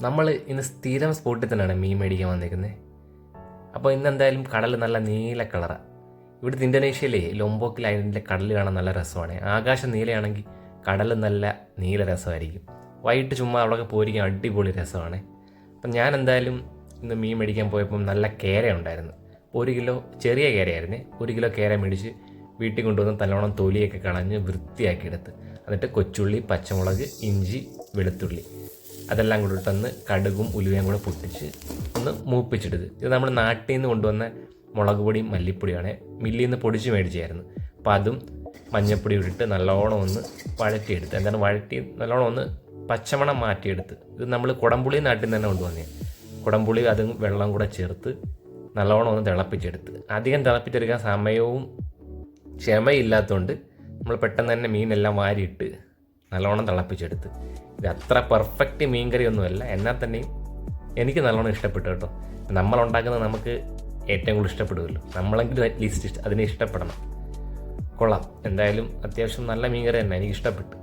നമ്മൾ ഇന്ന് സ്ഥിരം സ്പോട്ടിൽ തന്നെയാണ് മീൻ മേടിക്കാൻ വന്നിരിക്കുന്നത്. അപ്പോൾ ഇന്ന് എന്തായാലും കടൽ നല്ല നീല കളറാണ് ഇവിടുത്തെ ഇന്തോനേഷ്യയിലെ ലൊംബോക്കിൽ ഐലൻഡിലെ കടൽ കാണാൻ നല്ല രസമാണ്. ആകാശം നീലയാണെങ്കിൽ കടൽ നല്ല നീല രസമായിരിക്കും. വൈകിട്ട് ചുമ്മാ അവിടെയൊക്കെ പോയിരിക്കാൻ അടിപൊളി രസമാണ്. അപ്പം ഞാൻ എന്തായാലും ഇന്ന് മീൻ മേടിക്കാൻ പോയപ്പം നല്ല കേര ഉണ്ടായിരുന്നു. ഒരു കിലോ ചെറിയ കേരയായിരുന്നു. ഒരു കിലോ കേര മേടിച്ച് വീട്ടിൽ കൊണ്ടുവന്ന് തലോണം തൊലിയൊക്കെ കളഞ്ഞ് വൃത്തിയാക്കി എടുത്ത്. എന്നിട്ട് കൊച്ചുള്ളി പച്ചമുളക് ഇഞ്ചി വെളുത്തുള്ളി. അതെല്ലാം കൂടി ഇട്ടൊന്ന് കടുകും ഉലുവയും കൂടെ പൊട്ടിച്ച് ഒന്ന് മൂപ്പിച്ചിട്ടത്. ഇത് നമ്മൾ നാട്ടിൽ നിന്ന് കൊണ്ടുവന്ന മുളക് പൊടിയും മല്ലിപ്പൊടിയാണ് മില്ലിൽ നിന്ന് പൊടിച്ച് മേടിച്ചായിരുന്നു. അപ്പോൾ അതും മഞ്ഞപ്പൊടി ഇട്ടിട്ട് നല്ലോണം ഒന്ന് വഴറ്റിയെടുത്ത്. എന്താണ് വഴറ്റി നല്ലോണം ഒന്ന് പച്ചമണം മാറ്റിയെടുത്ത്. ഇത് നമ്മൾ കുടംപുളി നാട്ടിൽ നിന്ന് തന്നെ കൊണ്ടുവന്നേ കുടംപുളി അതും വെള്ളം കൂടെ ചേർത്ത് നല്ലോണം ഒന്ന് തിളപ്പിച്ചെടുത്ത്. അധികം തിളപ്പിച്ചെടുക്കാൻ സമയവും ക്ഷമയില്ലാത്തതുകൊണ്ട് നമ്മൾ പെട്ടെന്ന് തന്നെ മീനെല്ലാം വാരിയിട്ട് നല്ലോണം തിളപ്പിച്ചെടുത്ത്. ഇത് അത്ര പെർഫെക്റ്റ് മീൻകറി ഒന്നുമല്ല എന്നാൽ തന്നെയും എനിക്ക് നല്ലോണം ഇഷ്ടപ്പെട്ടു കേട്ടോ. നമ്മളുണ്ടാക്കുന്നത് നമുക്ക് ഏറ്റവും കൂടുതൽ ഇഷ്ടപ്പെടുമല്ലോ. നമ്മളെങ്കിലും അറ്റ്ലീസ്റ്റ് അതിനെ ഇഷ്ടപ്പെടണം. കൊള്ളാം. എന്തായാലും അത്യാവശ്യം നല്ല മീൻകറി തന്നെ. എനിക്ക് ഇഷ്ടപ്പെട്ടു.